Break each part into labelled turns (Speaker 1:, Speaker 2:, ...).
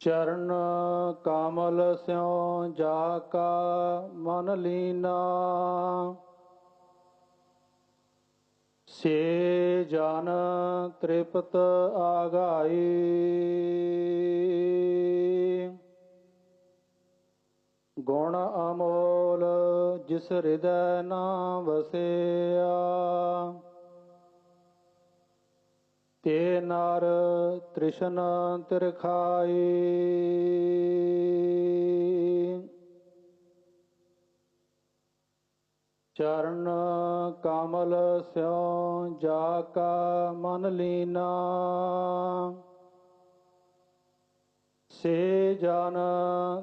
Speaker 1: ਚਰਨ ਕਮਲ ਸਿਉ ਜਾ ਕਾ ਮਨ ਲੀਨਾ। ਸੇ ਜਨ ਤ੍ਰਿਪਤ ਆਗਾਈ। ਗੁਣ ਅਮੋਲ ਜਿਸ ਹਿਰਦੈ ਨਾ ਵਸਿਆ। ਤੇ ਨਰ ਤ੍ਰਿਸ਼ਨ ਤਿਰਖਾਈ ਚਰਨ ਕਮਲ ਸਿਉ ਜਾ ਕਾ ਮਨ ਲੀਨਾ। ਸੇ ਜਨ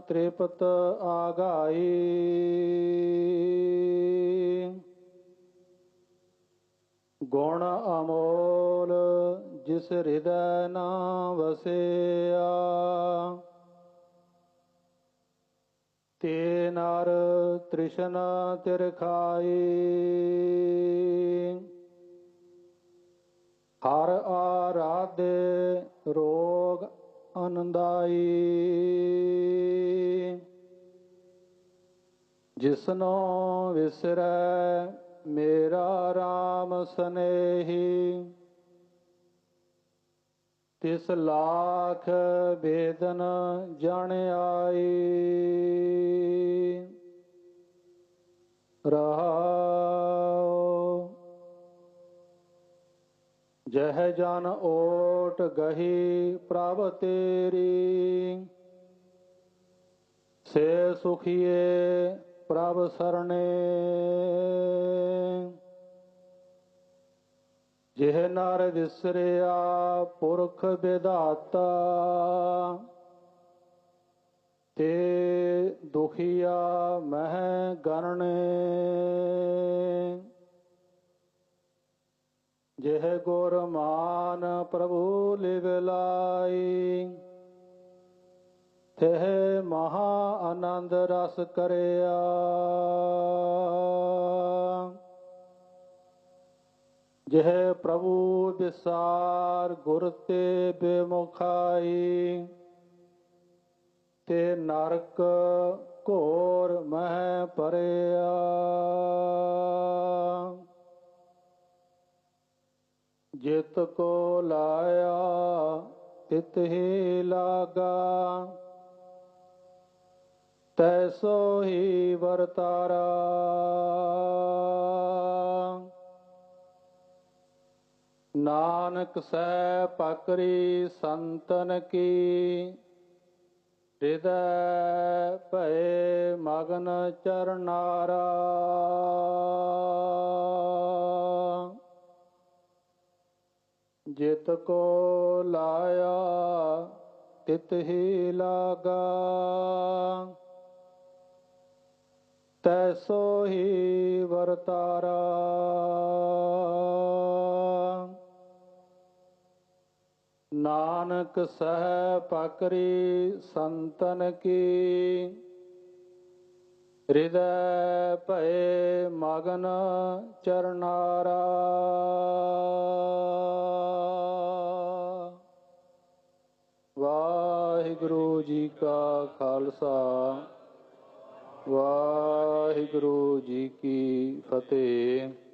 Speaker 1: ਤ੍ਰਿਪਤ ਆਗਾਈ ਗੁਣ ਅਮੋਲ ਜਿਸ ਹਿਰਦੈ ਨਾ ਵਸਿਆ, ਤੇ ਨਰ ਤ੍ਰਿਸ਼ਨ ਤਿਰਖਾਈ ਹਰ ਆਰਾਧੇ ਰੋਗ ਆਨੰਦਾਈ ਜਿਸਨੋ ਵਿਸਰੈ ਮੇਰਾ RAM ਸਨੇਹੀ ਤਿਸ ਲਾਖ ਬੇਦਨ ਜਣ ਆਈ ਰਹਾਉ ਜਹ ਜਨ ਓਟ ਗਹੀ ਪ੍ਰਭ ਤੇਰੀ। ਸੇ ਸੁਖੀਏ ਪ੍ਰਭ ਸਰਣੇ। ਜਿਹ ਨਰ ਵਿਸਰਿਆ ਪੁਰਖ ਵਿਧਾਤਾ, ਤੇ ਦੁਖੀਆ ਮਹਿ ਗਣਨੇ ਜਿਹ ਗੁਰ ਮਾਨ ਪ੍ਰਭੂ ਲਿਵ ਲਾਈ ਤਿਹ ਮਹਾ ਆਨੰਦ ਰਸ ਕਰਿਆ। ਜਿਹ ਪ੍ਰਭੂ ਵਿਸਾਰ ਗੁਰ ਤੇ ਬੇਮੁਖਾਈ, ਤੇ ਨਰਕ ਘੋਰ ਮਹਿ ਪਰਿਆ। ਜਿਤ ਕੋ ਲਾਇਆ, ਤਿਤ ਹੀ ਲਾਗਾ। ਤੈਸੋ ਹੀ ਵਰਤਾਰਾ। ਨਾਨਕ ਸੈ ਪਕਰੀ ਸੰਤਨ ਕੀ। ਹਿਰਦੈ ਭਏ ਮਗਨ ਚਰਨਾਰਾ। ਜਿਤ ਕੋ ਲਾਇਆ, ਤਿਤ ਹੀ ਲਾਗਾ। ਤੈਸੋ ਹੀ ਵਰਤਾਰਾ। ਨਾਨਕ ਸਹਿ ਪਕਰੀ ਸੰਤਨ ਕੀ। ਹਿਰਦੈ ਭਏ ਮਗਨ ਚਰਨਾਰਾ। ਵਾਹਿਗੁਰੂ ਜੀ ਕਾ ਖਾਲਸਾ। ਵਾਹਿਗੁਰੂ ਜੀ ਕੀ ਫਤਿਹ।